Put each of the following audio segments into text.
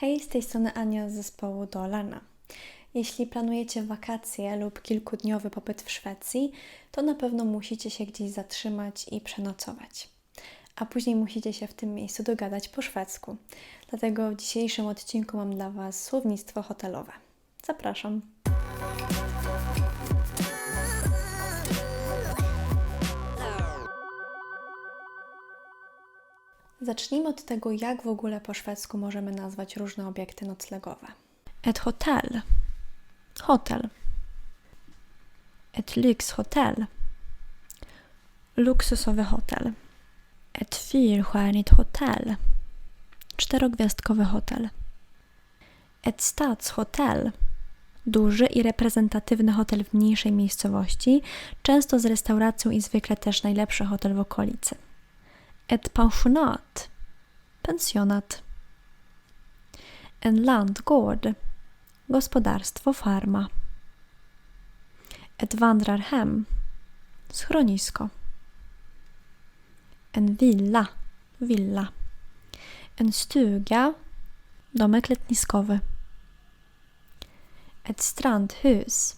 Hej, z tej strony Ania z zespołu Dolarna. Jeśli planujecie wakacje lub kilkudniowy pobyt w Szwecji, to na pewno musicie się gdzieś zatrzymać i przenocować. A później musicie się w tym miejscu dogadać po szwedzku. Dlatego w dzisiejszym odcinku mam dla Was słownictwo hotelowe. Zapraszam. Zacznijmy od tego, jak w ogóle po szwedzku możemy nazwać różne obiekty noclegowe. Ett hotell. Hotel. Ett lyxhotell. Luksusowy hotel. Ett fyrstjärnigt hotell. Czterogwiazdkowy hotel. Ett stadshotell. Duży i reprezentatywny hotel w mniejszej miejscowości, często z restauracją i zwykle też najlepszy hotel w okolicy. Ett pensionat. Pensjonat. En landgård. Gospodarstwo farma. Ett vandrarhem. Schronisko. En villa. Villa. En stuga. Domek letniskowy. Ett strandhus.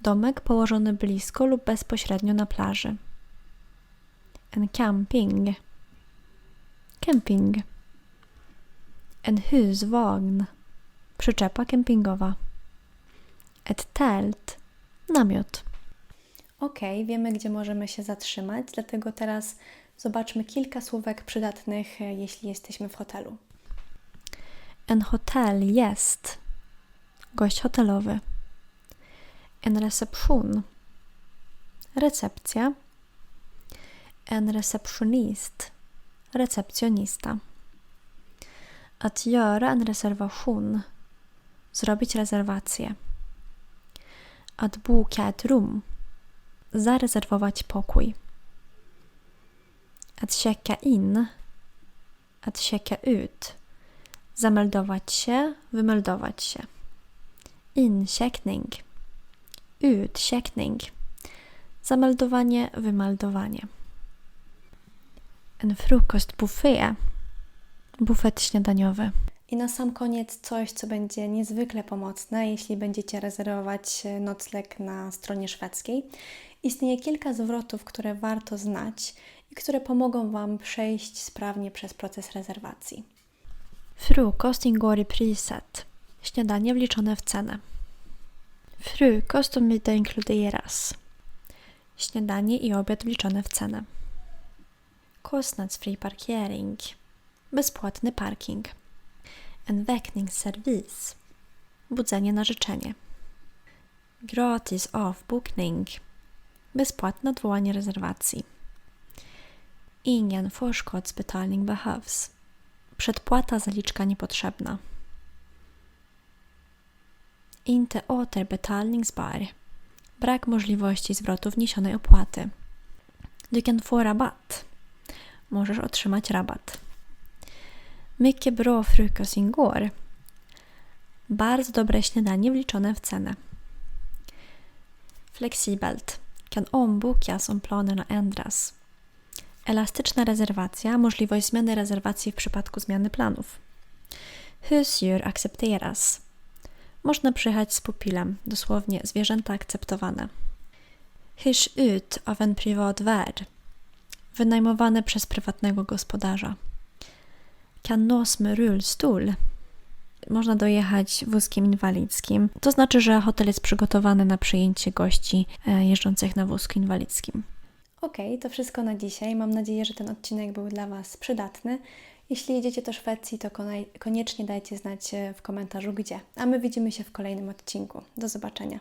Domek położony blisko lub bezpośrednio na plaży. En camping. Camping. En husvagn. Przyczepa kempingowa. Ett tält. Namiot. Ok, wiemy, gdzie możemy się zatrzymać, dlatego teraz zobaczmy kilka słówek przydatnych, e, jeśli jesteśmy w hotelu. En hotellgäst. Gość hotelowy. En reception. Recepcja. En receptionist. Recepcjonista. Att göra en reservation. Zrobić rezerwację. Att boka ett rum. Zarezerwować pokój. Att checka in. Att checka ut. Zameldować się, wymeldować się. Incheckning. Utcheckning. Zameldowanie, wymeldowanie. En frukostbuffé. Bufet śniadaniowy. I na sam koniec coś, co będzie niezwykle pomocne, jeśli będziecie rezerwować e, nocleg na stronie szwedzkiej. Istnieje kilka zwrotów, które warto znać i które pomogą Wam przejść sprawnie przez proces rezerwacji. Frukost ingår i priset. Śniadanie wliczone w cenę. Frukost och middag inkluderas. Śniadanie i obiad wliczone w cenę. Kostnadsfri parkering. Bezpłatny parking. En väckningsservis. Budzenie na życzenie. Gratis avbokning. Bezpłatne odwołanie rezerwacji. Ingen förskottsbetalning behövs. Przedpłata zaliczka niepotrzebna. Inte återbetalningsbar. Brak możliwości zwrotu wniesionej opłaty. Du kan få rabatt. Możesz otrzymać rabat. Mycket bra frukost ingår. Bardzo dobre śniadanie wliczone w cenę. Flexibelt. Kan ombokas om planerna ändras. Elastyczna rezerwacja, możliwość zmiany rezerwacji w przypadku zmiany planów. Husdjur accepteras. Można przyjechać z pupilem, dosłownie zwierzęta akceptowane. Hyrs ut av en privat värd. Wynajmowane przez prywatnego gospodarza. Kan nås med rullstol. Można dojechać wózkiem inwalidzkim. To znaczy, że hotel jest przygotowany na przyjęcie gości e, jeżdżących na wózku inwalidzkim. Ok, to wszystko na dzisiaj. Mam nadzieję, że ten odcinek był dla Was przydatny. Jeśli jedziecie do Szwecji, to koniecznie dajcie znać e, w komentarzu gdzie. A my widzimy się w kolejnym odcinku. Do zobaczenia.